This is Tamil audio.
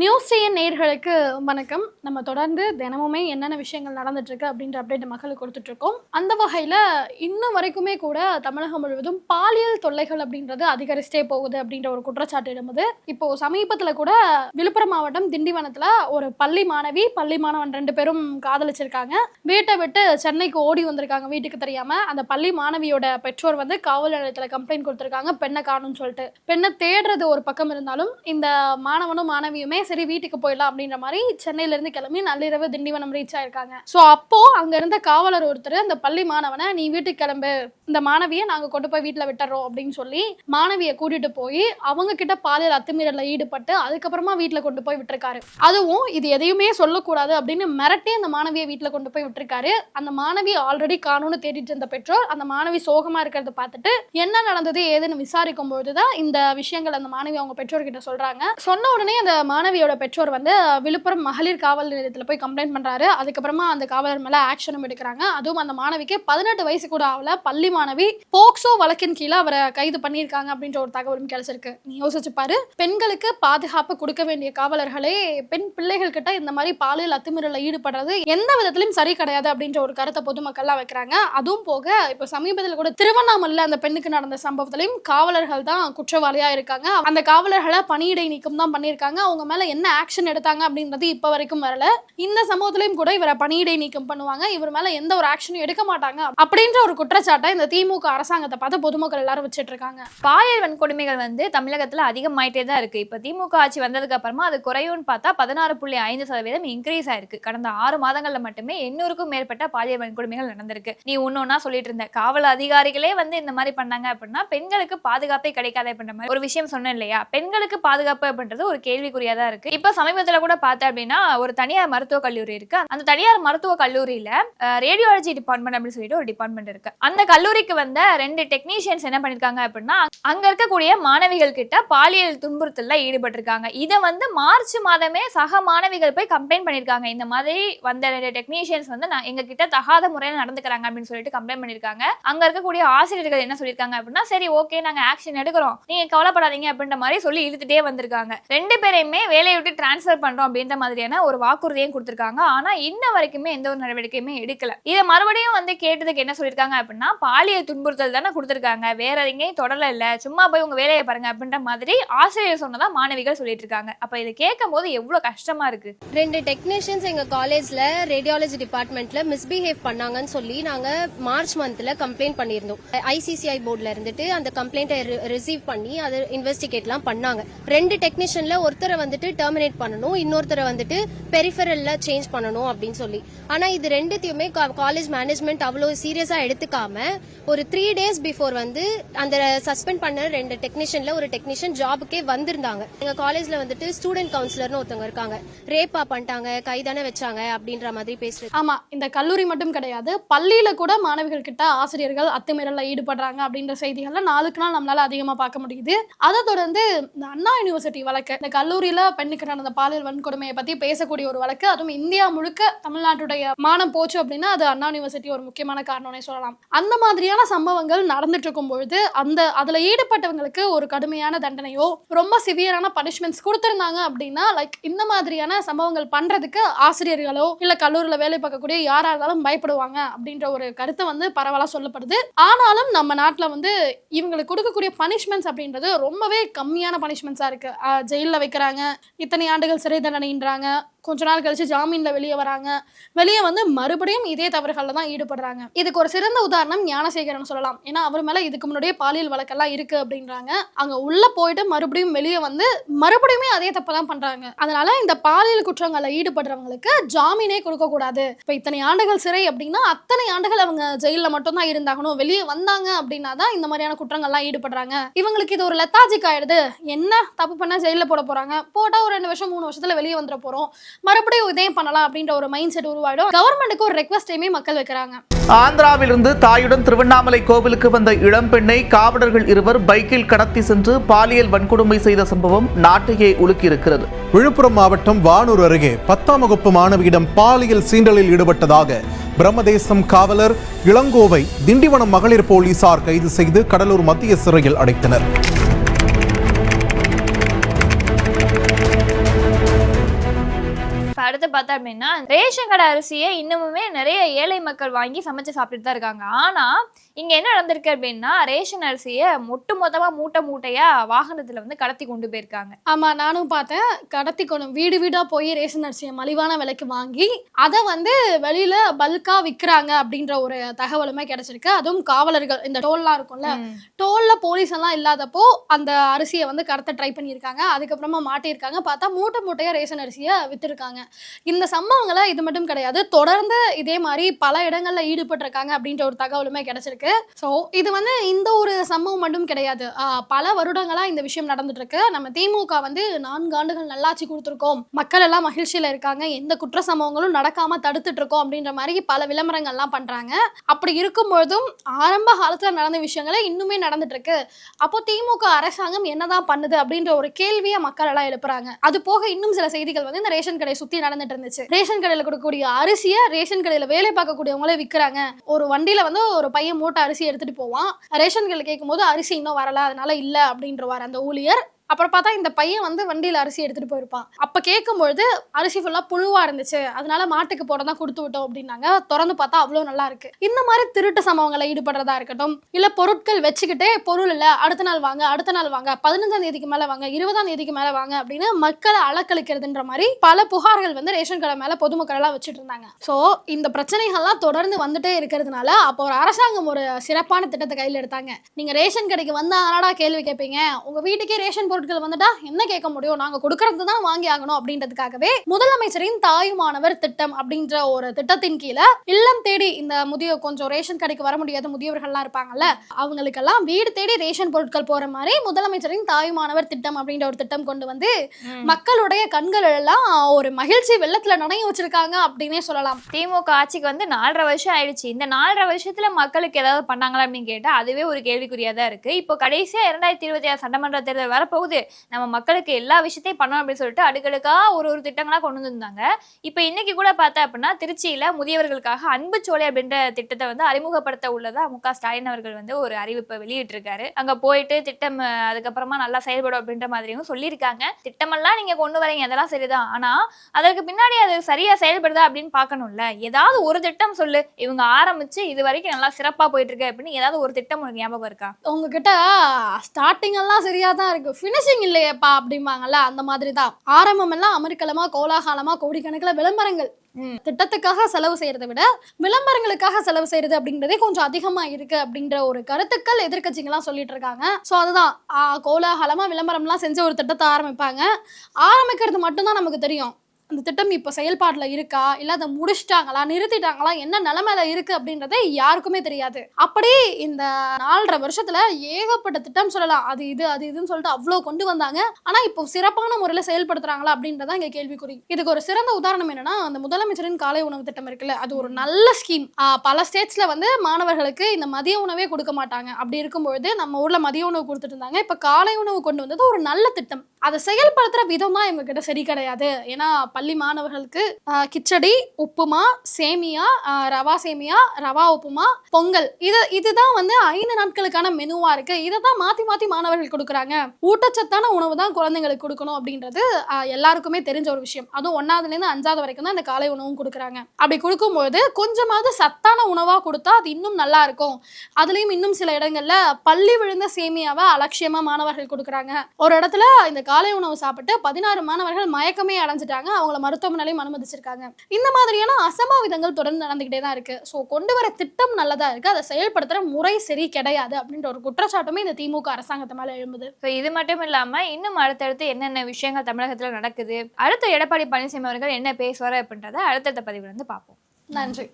நியூஸ் டிஎன் நேர்களுக்கு வணக்கம். நம்ம தொடர்ந்து தினமுமே என்னென்ன விஷயங்கள் நடந்துட்டுருக்கு அப்படின்ற அப்டேட் மக்களுக்கு கொடுத்துட்ருக்கோம் அந்த வகையில் இன்னும் வரைக்குமே கூட தமிழகம் முழுவதும் பாலியல் தொல்லைகள் அப்படின்றது அதிகரிச்சிட்டே போகுது அப்படின்ற ஒரு குற்றச்சாட்டு எழும்புது. இப்போ சமீபத்தில் கூட விழுப்புரம் மாவட்டம் திண்டிவனத்தில் ஒரு பள்ளி மாணவி பள்ளி மாணவன் ரெண்டு பேரும் காதலிச்சிருக்காங்க. வீட்டை விட்டு சென்னைக்கு ஓடி வந்திருக்காங்க வீட்டுக்கு தெரியாமல் அந்த பள்ளி மாணவியோட பெற்றோர் வந்து காவல் நிலையத்தில் கம்ப்ளைண்ட் கொடுத்துருக்காங்க பெண்ணை காணும்னு சொல்லிட்டு. பெண்ணை தேடுறது ஒரு பக்கம் இருந்தாலும் இந்த மாணவனும் மாணவியுமே சரி வீட்டுக்கு போயிடலாம் அப்படின்ற மாதிரி சென்னையில இருந்து கிளம்பி நள்ளிரவு திண்டிவனம் ரீச் ஆயிருக்காங்க. ஸோ அப்போ அங்க இருந்த காவலர் ஒருத்தர் அந்த பள்ளி மாணவனை நீ வீட்டுக்கு கிளம்பு. இந்த மாணவியை நாங்க கொண்டு போய் வீட்டுல விட்டுறோம் அப்படின்னு சொல்லி மாணவியை கூட்டிட்டு போய் அவங்க கிட்ட பாலியல் அத்துமீறல்ல ஈடுபட்டு அதுக்கப்புறமா வீட்டுல கொண்டு போய் விட்டுருக்காரு. அதுவும் இது எதையுமே சொல்லக்கூடாது அப்படின்னு மிரட்டி அந்த மாணவியை வீட்டுல கொண்டு போய் விட்டுருக்காரு. அந்த மாணவி ஆல்ரெடி காணும்னு தேடிட்டு இருந்த பெற்றோர் அந்த மாணவி சோகமா இருக்கிறத பார்த்துட்டு என்ன நடந்தது? ஏதுன்னு விசாரிக்கும் பொழுதுதான் இந்த விஷயங்கள் அந்த மாணவி அவங்க பெற்றோர்கிட்ட சொல்றாங்க. சொன்ன உடனே அந்த மாணவியோட பெற்றோர் வந்து விழுப்புரம் மகளிர் காவல் நிலையத்தில் போய் கம்ப்ளைண்ட் பண்ணுறாரு அதுக்கப்புறமா அந்த காவலர் மேலே ஆக்ஷனும் எடுக்கிறாங்க. அதுவும் அந்த மாணவிக்கு பதினெட்டு வயசு கூட ஆகல. பள்ளி மாணவி போக்சோ வழக்கின் கீழே அவரை கைது பண்ணியிருக்காங்க அப்படின்ற ஒரு தகவலும் கிடைச்சிருக்கு. நீ யோசிச்சுப்பாரு பெண்களுக்கு பாதுகாப்பு கொடுக்க வேண்டிய காவலர்களே பெண் பிள்ளைகள் கிட்ட இந்த மாதிரி பாலியல் அத்துமீறல ஈடுபடுறது எந்த விதத்திலும் சரி கிடையாது அப்படின்ற ஒரு கருத்தை பொதுமக்கள்லாம் வைக்கிறாங்க. அதுவும் போக இப்போ சமீபத்தில் கூட திருவண்ணாமலையில் அந்த பெண்ணுக்கு நடந்த சம்பவத்திலையும் காவலர்கள் தான் குற்றவாளியாக இருக்காங்க. அந்த காவலர்களை பணியிடை நீக்கம் தான் பண்ணியிருக்காங்க. அவங்க மேலே என்ன ஆக்ஷன் எடுத்தாங்க அப்படின்றது இப்போ வரைக்கும் வரல. இந்த சம்பவத்திலையும் கூட இவரை பணியிடை நீக்கம் பண்ணுவாங்க. இவர் மேல எந்த ஒரு ஆக்ஷனும் எடுக்க மாட்டாங்க. அப்படின்ற ஒரு குற்றச்சாட்டை இந்த திமுக அரசாங்கத்தை பார்த்து பொதுமக்கள் எல்லாரும் வச்சுட்டு இருக்காங்க. பாலியல் வன்கொடுமைகள் வந்து தமிழகத்துல அதிகமாயிட்டே தான் இருக்கு. இப்ப திமுக ஆட்சி வந்ததுக்கு அப்புறமா அது குறையும்னு பார்த்தா பதினாறு புள்ளி ஐந்து சதவீதம் இன்க்ரீஸ் ஆயிருக்கு. கடந்த ஆறு மாதங்கள்ல மட்டுமே எண்ணூறுக்கும் மேற்பட்ட பாலியல் வன்கொடுமைகள் நடந்திருக்கு. நீ ஒன்னொன்னா சொல்லிட்டு இருந்த காவல் அதிகாரிகளே வந்து இந்த மாதிரி பண்ணாங்க அப்படின்னா பெண்களுக்கு பாதுகாப்பே கிடைக்காது அப்படின்ற மாதிரி ஒரு விஷயம் சொன்னேன் இல்லையா? பெண்களுக்கு பாதுகாப்பு அப்படின்றது ஒரு கேள்விக்குறியா தான் இருக்கு. இப்ப சமீபத்துல கூட பார்த்த அப்படின்னா ஒரு தனியார் மருத்துவ கல்லூரி இருக்கு. அந்த தனியார் மருத்துவ கல்லூரியில ரேடியாலஜி டிபார்ட்மெண்ட் அப்படின்னு சொல்லிட்டு ஒரு டிபார்ட்மெண்ட் இருக்கு. அந்த கல்லூரிக்கு வந்த ரெண்டு டெக்னீஷியன்ஸ் என்ன பண்ணிருக்காங்க அப்படின்னா அங்க இருக்கக்கூடிய மாணவிகள் கிட்ட பாலியல் துன்புறுத்தல்ல ஈடுபட்டிருக்காங்க. இதை வந்து மார்ச் மாதமே சக மாணவிகள் போய் கம்ப்ளைண்ட் பண்ணிருக்காங்க. இந்த மாதிரி வந்த ரெண்டு டெக்னீஷியன்ஸ் வந்து நான் எங்க கிட்ட தகாத முறையில் நடந்துக்கிறாங்க அப்படின்னு சொல்லிட்டு கம்ப்ளைண்ட் பண்ணிருக்காங்க. அங்க இருக்கக்கூடிய ஆசிரியர்கள் என்ன சொல்லியிருக்காங்க அப்படின்னா சரி ஓகே நாங்க ஆக்ஷன் எடுக்கிறோம். நீங்க கவலைப்படாதீங்க அப்படின்ற மாதிரி சொல்லி இழுத்துட்டே வந்திருக்காங்க. ரெண்டு பேரையுமே வேலையை விட்டு டிரான்ஸ்ஃபர் பண்றோம் அப்படின்ற மாதிரியான ஒரு வாக்குறுதியும் கொடுத்திருக்காங்க. ஆனா இன்ன வரைக்குமே எந்த ஒரு நடவடிக்கையுமே எடுக்கல. இதை மறுபடியும் வந்து கேட்டதுக்கு என்ன சொல்லியிருக்காங்க அப்படின்னா பாலியல் துன்புறுத்தல் தானே கொடுத்திருக்காங்க. வேற எங்கேயும் தொடரல இல்ல. சும்மா போய் உங்க வேலையை பாருங்க அப்படின்ற மாதிரி ஆசிரியர் சொன்னதா மாணவிகள் சொல்லிட்டு இருக்காங்க அப்ப இதை கேட்கும் போது எவ்வளவு கஷ்டமா இருக்கு? ரெண்டு டெக்னீஷியன்ஸ் எங்க காலேஜ்ல ரேடியாலஜி டிபார்ட்மெண்ட்ல மிஸ்பிஹேவ் பண்ணாங்கன்னு சொல்லி நாங்க மார்ச் மந்த்ல கம்ப்ளைண்ட் பண்ணியிருந்தோம். ஐசிசிஐ போர்ட்ல இருந்துட்டு அந்த கம்ப்ளைண்ட்டை ரிசீவ் பண்ணி அதை இன்வெஸ்டிகேட்லாம் பண்ணாங்க. ரெண்டு டெக்னீஷியன்ல ஒருத்தரை வந்துட்டு டெர்மினேட் பண்ணணும். இன்னொருத்தரை வந்துட்டு பெரிஃபரல்ல சேஞ்ச் பண்ணணும் அப்படின்னு சொல்லி. ஆனா இது ரெண்டுத்தையுமே காலேஜ் மேனேஜ்மெண்ட் அவ்வளோ சீரியஸா எடுத்துக்காம ஒரு த்ரீ டேஸ் பிஃபோர் வந்து அந்த சஸ்பெண்ட் பண்ண ரெண்டு டெக்னீஷியன்ல ஒரு டெக்னீஷியன் ஜாபுக்கே வந்திருந்தாங்க. எங்க காலேஜ்ல வந்துட்டு ஸ்டூடெண்ட் கவுன்சிலர்னு ஒருத்தவங்க இருக்காங்க. ரேப்பா பண்ணிட்டாங்க கைதானே வச்சாங்க அப்படின்ற மாதிரி பேசுறது ஆமா இந்த கல்லூரி மட்டும் கிடையாது பள்ளியில கூட மாணவிகள் கிட்ட ஆசிரியர்கள் அத்துமீறல ஈடுபடுறாங்க அப்படின்ற செய்திகள்லாம் நாளுக்கு நாள் நம்மளால அதிகமா பார்க்க முடியுது. அதை தொடர்ந்து இந்த அண்ணா யூனிவர்சிட்டி வழக்கு இந்த கல்லூரியில பெண்ணுக்கு நடந்த பாலியல் வன்கொடுமையை பத்தி பேசக்கூடிய ஒரு வழக்கு. அதுவும் இந்தியா முழுக்க தமிழ்நாட்டுடைய மானம் போச்சு அப்படின்னா அது அண்ணா யூனிவர்சிட்டி ஒரு முக்கியமான காரணம்னே சொல்லலாம். அந்த மாதிரியான சம்பவங்கள் நடந்துட்டு இருக்கும் பொழுது அந்த அதுல ஈடுபட்டவங்களுக்கு ஒரு கடுமையான தண்டனையோ ரொம்ப சிவியரான பனிஷ்மெண்ட்ஸ் கொடுத்துருந்தாங்க அப்படின்னா லைக் இந்த மாதிரியான சம்பவங்கள் பண்றதுக்கு ஆசிரியர்களோ இல்ல கல்லூரியில வேலை பார்க்கக்கூடிய யாரா இருந்தாலும் பயப்படுவாங்க அப்படின்ற ஒரு கருத்து வந்து பரவலா சொல்லப்படுது. ஆனாலும் நம்ம நாட்டுல வந்து இவங்களுக்கு கொடுக்கக்கூடிய பனிஷ்மெண்ட்ஸ் அப்படின்றது ரொம்பவே கம்மியான பனிஷ்மெண்ட்ஸா இருக்கு. ஜெயிலில் வைக்கிறாங்க இத்தனை ஆண்டுகள் சிறை தண்டனைன்றாங்க கொஞ்ச நாள் கழிச்சு ஜாமீன்ல வெளியே வராங்க. வெளியே வந்து மறுபடியும் இதே தவறுகள்ல தான் ஈடுபடுறாங்க. இதுக்கு ஒரு சிறந்த உதாரணம் ஞானசேகரன் சொல்லலாம். ஏன்னா அவர் மேல இதுக்கு முன்னாடியே பாலியல் வழக்கெல்லாம் இருக்கு அப்படின்றாங்க. அங்க உள்ள போயிட்டு மறுபடியும் வெளியே வந்து மறுபடியுமே அதே தப்பு தான் பண்றாங்க. அதனால இந்த பாலியல் குற்றங்களில் ஈடுபடுறவங்களுக்கு ஜாமீனே கொடுக்க கூடாது. இப்ப இத்தனை ஆண்டுகள் சிறை அப்படின்னா அத்தனை ஆண்டுகள் அவங்க ஜெயில மட்டும் தான் இருந்தாகணும். வெளியே வந்தாங்க அப்படின்னா தான் இந்த மாதிரியான குற்றங்கள்லாம் ஈடுபடுறாங்க. இவங்களுக்கு இது ஒரு லெத்தாஜிக் ஆயிடுது. என்ன தப்பு பண்ணால் ஜெயில போட போறாங்க? போட்டா ஒரு ரெண்டு வருஷம் மூணு வருஷத்துல வெளியே வந்துட போறோம். மறுபடியும் இதே பண்ணலாம் அப்படின்ற ஒரு மைண்ட் செட் உருவாயிடும். கவர்மெண்ட்டுக்கு ஒரு ரெக்வஸ்டையுமே மக்கள் வைக்கிறாங்க. ஆந்திராவிலிருந்து தாயுடன் திருவண்ணாமலை கோவிலுக்கு வந்த இளம்பெண்ணை காவலர்கள் இருவர் பைக்கில் கடத்தி சென்று பாலியல் வன்கொடுமை செய்த சம்பவம் நாட்டையே உலுக்கியிருக்கிறது. விழுப்புரம் மாவட்டம் வானூர் அருகே பத்தாம் வகுப்பு மாணவியிடம் பாலியல் சீண்டலில் ஈடுபட்டதாக பிரம்மதேசம் காவலர் இளங்கோவை திண்டிவனம் மகளிர் போலீசார் கைது செய்து கடலூர் மத்திய சிறையில் அடைத்தனர். அடுத்து பார்த்தா அப்படின்னா ரேஷன் கடை அரிசியை இன்னமுமே நிறைய ஏழை மக்கள் வாங்கி சமைச்சு சாப்பிட்டுட்டு தான் இருக்காங்க. ஆனா இங்க என்ன நடந்திருக்கு அப்படின்னா ரேஷன் அரிசியை மொட்டு மொத்தமா மூட்டை மூட்டையா வாகனத்துல வந்து கடத்தி கொண்டு போயிருக்காங்க. ஆமா நானும் பார்த்தேன். கடத்தி கொண்டு வீடு வீடா போய் ரேஷன் அரிசியை மலிவான விலைக்கு வாங்கி அதை வந்து வெளியில பல்கா விற்கிறாங்க அப்படின்ற ஒரு தகவலுமே கிடைச்சிருக்கு. அதுவும் காவலர்கள் இந்த டோல்லாம் இருக்கும்ல டோல்ல போலீஸ் எல்லாம் இல்லாதப்போ அந்த அரிசியை வந்து கடத்த ட்ரை பண்ணியிருக்காங்க. அதுக்கப்புறமா மாட்டியிருக்காங்க. பார்த்தா மூட்டை மூட்டையா ரேஷன் அரிசியை வித்திருக்காங்க. இந்த சம்பவங்களை இது மட்டும் கிடையாது. தொடர்ந்து இதே மாதிரி பல இடங்கள்ல ஈடுபட்டிருக்காங்க அப்படின்ற ஒரு தகவலுமே கிடைச்சிருக்கு. ஸோ இது வந்து இந்த ஒரு சம்பவம் மட்டும் கிடையாது. பல வருடங்களா இந்த விஷயம் நடந்துட்டு இருக்கு நம்ம திமுக வந்து நான்கு ஆண்டுகள் நல்லாட்சி கொடுத்துருக்கோம். மக்கள் எல்லாம் மகிழ்ச்சியில இருக்காங்க. எந்த குற்ற சம்பவங்களும் நடக்காம தடுத்துட்டு இருக்கோம் அப்படின்ற மாதிரி பல விளம்பரங்கள்லாம் பண்றாங்க. அப்படி இருக்கும்பொழுதும் ஆரம்ப காலத்துல நடந்த விஷயங்களை இன்னுமே நடந்துட்டு இருக்கு அப்போ திமுக அரசாங்கம் என்னதான் பண்ணுது அப்படின்ற ஒரு கேள்வியை மக்கள் எல்லாம் எழுப்புறாங்க. அது போக இன்னும் சில செய்திகள் வந்து இந்த ரேஷன் கடை சுத்தி நடந்துட்டு இருந்துச்சு ரேஷன் கடையில கொடுக்கக்கூடிய அரிசியை ரேஷன் கடையில வேலை பார்க்கக்கூடியவங்களே விற்கிறாங்க ஒரு வண்டியில வந்து ஒரு பையன் மூட்டை அரிசி எடுத்துட்டு போவான். ரேஷன் கடையில் கேட்கும்போது அரிசி இன்னும் வரல அதனால இல்ல அப்படின்றவார் அந்த ஊழியர். அப்புறம் பார்த்தா இந்த பையன் வந்து வண்டியில் அரிசி எடுத்துகிட்டு போயிருப்பான். அப்போ கேட்கும்பொழுது அரிசி ஃபுல்லாக புழுவாக இருந்துச்சு. அதனால மாட்டுக்கு போட தான் கொடுத்து விட்டோம் அப்படின்னாங்க. திறந்து பார்த்தா அவ்வளோ நல்லா இருக்கு. இந்த மாதிரி திருட்டு சம்பவங்களை ஈடுபடுறதா இருக்கட்டும் இல்லை பொருட்கள் வச்சுக்கிட்டே பொருள் இல்லை அடுத்த நாள் வாங்க அடுத்த நாள் வாங்க பதினஞ்சாம் தேதிக்கு மேலே வாங்க இருபதாம் தேதிக்கு மேலே வாங்க அப்படின்னு மக்களை அலக்கழிக்கிறதுன்ற மாதிரி பல புகார்கள் வந்து ரேஷன் கடை மேலே பொதுமக்கள் எல்லாம் வச்சுட்டு இருந்தாங்க. ஸோ இந்த பிரச்சனைகள்லாம் தொடர்ந்து வந்துட்டே இருக்கிறதுனால அப்போ ஒரு அரசாங்கம் ஒரு சிறப்பான திட்டத்தை கையில் எடுத்தாங்க. நீங்கள் ரேஷன் கடைக்கு வந்தால் கேள்வி கேட்பீங்க உங்கள் வீட்டுக்கே ரேஷன் பொருள் பொருட்கள் வந்துட்டா என்ன கேட்க முடியும்? நாங்க கொடுக்கறது தான் வாங்கி ஆகணும் அப்படின்றதுக்காகவே முதலமைச்சரின் தாயுமானவர் திட்டம் அப்படின்ற ஒரு திட்டத்தின் கீழே இல்லம் தேடி இந்த முதிய கொஞ்சம் ரேஷன் கடைக்கு வர முடியாத முதியவர்கள்லாம் இருப்பாங்கல்ல அவங்களுக்கெல்லாம் வீடு தேடி ரேஷன் பொருட்கள் போற மாதிரி முதலமைச்சரின் தாயுமானவர் திட்டம் அப்படின்ற ஒரு திட்டம் கொண்டு வந்து மக்களுடைய கண்கள் எல்லாம் ஒரு மகிழ்ச்சி வெள்ளத்துல நனைய வச்சிருக்காங்க அப்படின்னே சொல்லலாம். திமுக ஆட்சிக்கு வந்து நாலரை வருஷம் ஆயிடுச்சு. இந்த நாலரை வருஷத்துல மக்களுக்கு ஏதாவது பண்ணாங்களா அப்படின்னு கேட்டா அதுவே ஒரு கேள்விக்குறியா தான் இருக்கு. இப்போ கடைசியா இரண்டாயிரத்தி இருபத்தி ஆறு சட்டமன்ற தேர்தல் வரப்போகுது. நம்ம மக்களுக்கு எல்லா விஷயத்தையும் பண்ணணும் அப்படின்னு சொல்லிட்டு அடுக்கடுக்கா ஒரு ஒரு திட்டங்களா கொண்டு வந்திருந்தாங்க. இப்போ இன்னைக்கு கூட பார்த்தா அப்படின்னா திருச்சியில முதியவர்களுக்காக அன்பு சோலை அப்படின்ற திட்டத்தை வந்து அறிமுகப்படுத்த உள்ளதா மு ஸ்டாலின் அவர்கள் வந்து ஒரு அறிவிப்பை வெளியிட்டிருக்காரு. அங்க போயிட்டு திட்டம் அதுக்கப்புறமா நல்லா செயல்படும் அப்படின்ற மாதிரியும் சொல்லியிருக்காங்க. திட்டமெல்லாம் நீங்க கொண்டு வரீங்க அதெல்லாம் சரிதான். ஆனா அதற்கு பின்னாடி அது சரியா செயல்படுதா அப்படின்னு பார்க்கணும்ல. ஏதாவது ஒரு திட்டம் சொல்லு. இவங்க ஆரம்பிச்சு இது வரைக்கும் நல்லா சிறப்பா போயிட்டு இருக்கு அப்படின்னு ஏதாவது ஒரு திட்டம் உனக்கு ஞாபகம் இருக்கா? உங்ககிட்ட ஸ்டார்டிங் எல்லாம் சரியா தான் இருக்கு ஃபினிஷிங் இல்லையேப்பா அப்படிம்பாங்கல்ல அந்த மாதிரி தான் ஆரம்பம் எல்லாம் அமெரிக்கலமா கோலாகலமா கோடிக்கணக்கில் விளம்பரங்கள். திட்டத்துக்காக செலவு செய்யறதை விட விளம்பரங்களுக்காக செலவு செய்யறது அப்படின்றதே கொஞ்சம் அதிகமா இருக்கு அப்படின்ற ஒரு கருத்துக்கள் எதிர்க்கட்சிங்கெல்லாம் சொல்லிட்டு இருக்காங்க. ஸோ அதுதான். கோலாகலமா விளம்பரம்லாம் செஞ்சு ஒரு திட்டத்தை ஆரம்பிப்பாங்க. ஆரம்பிக்கிறது மட்டும்தான் நமக்கு தெரியும். அந்த திட்டம் இப்போ செயல்பாட்டில் இருக்கா? இல்லை அதை முடிச்சிட்டாங்களா? நிறுத்திட்டாங்களா? என்ன நிலமையில இருக்கு அப்படின்றத யாருக்குமே தெரியாது. அப்படி இந்த நாலரை வருஷத்துல ஏகப்பட்ட திட்டம் சொல்லலாம். அது இது அது இதுன்னு சொல்லிட்டு அவ்வளோ கொண்டு வந்தாங்க. ஆனா இப்போ சிறப்பான முறையில் செயல்படுத்துறாங்களா அப்படின்றத இங்க கேள்விக்குறி. இதுக்கு ஒரு சிறந்த உதாரணம் என்னன்னா அந்த முதலமைச்சரின் காலை உணவு திட்டம் இருக்குல்ல அது ஒரு நல்ல ஸ்கீம் பல ஸ்டேட்ஸ்ல வந்து மாணவர்களுக்கு இந்த மதிய உணவே கொடுக்க மாட்டாங்க. அப்படி இருக்கும்பொழுது நம்ம ஊர்ல மதிய உணவு கொடுத்துட்டு இருந்தாங்க. இப்ப காலை உணவு கொண்டு வந்தது ஒரு நல்ல திட்டம். அதை செயல்படுத்துகிற விதம் தான் இவங்க கிட்ட சரி கிடையாது. ஏன்னா பள்ளி மாணவர்களுக்கு கிச்சடி உப்புமா சேமியா ரவா சேமியா ரவா உப்புமா பொங்கல். இது இதுதான் வந்து ஐந்து நாட்களுக்கான மெனுவாக இருக்கு. இதை தான் மாற்றி மாற்றி மாணவர்கள் கொடுக்குறாங்க. ஊட்டச்சத்தான உணவு தான் குழந்தைங்களுக்கு கொடுக்கணும் அப்படின்றது எல்லாருக்குமே தெரிஞ்ச ஒரு விஷயம். அதுவும் ஒன்றாவதுலேருந்து அஞ்சாவது வரைக்கும் தான் இந்த காலை உணவும் கொடுக்குறாங்க. அப்படி கொடுக்கும்போது கொஞ்சமாவது சத்தான உணவாக கொடுத்தா அது இன்னும் நல்லா இருக்கும். அதுலேயும் இன்னும் சில இடங்களில் பள்ளி விழுந்த சேமியாவை அலட்சியமாக மாணவர்கள் கொடுக்குறாங்க. ஒரு இடத்துல இந்த காலை உணவு சாப்பிட்டு பதினாறு மாணவர்கள் மயக்கமே அடைஞ்சிட்டாங்க. அவங்கள மருத்துவமனையிலையும் அனுமதிச்சிருக்காங்க. இந்த மாதிரியான அசம்பாவிதங்கள் தொடர்ந்து நடந்துகிட்டே தான் இருக்கு. ஸோ கொண்டு வர திட்டம் நல்லதா இருக்கு. அதை செயல்படுத்துற முறை சரி கிடையாது அப்படின்ற ஒரு குற்றச்சாட்டுமே இந்த திமுக அரசாங்கத்து மேல எழும்புது. ஸோ இது மட்டும் இல்லாம இன்னும் அடுத்தடுத்து என்னென்ன விஷயங்கள் தமிழகத்துல நடக்குது அடுத்து எடப்பாடி பழனிசாமி அவர்கள் என்ன பேசுவாரு அப்படின்றத அடுத்தடுத்த பதிவுல இருந்து பார்ப்போம். நன்றி.